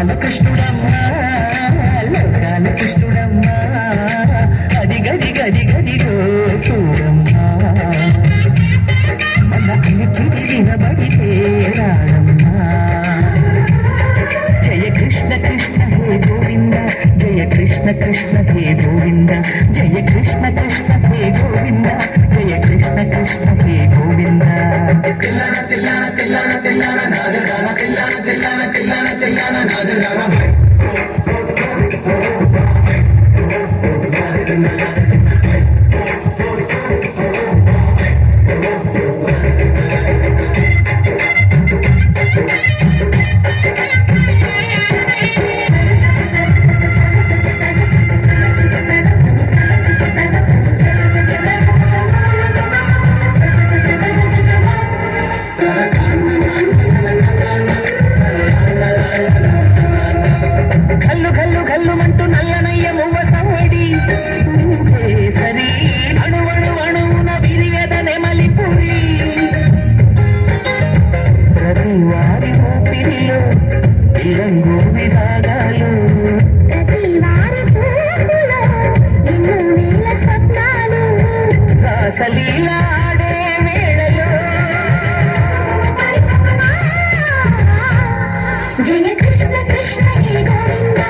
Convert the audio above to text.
లోకాల కృష్ణుడమ్మా లోకాల కృష్ణుడమ్మా అది గది గది గదిగో చూడమ్మా మన అన్నిటిది వినబడితే రాడమ్మా జయ కృష్ణ కృష్ణ హే గోవింద జయ కృష్ణ కృష్ణ హే గోవింద. கல்யாண கல்யாண நாதனா రాసలీలాడే వేళలో జయ కృష్ణ కృష్ణ గోవింద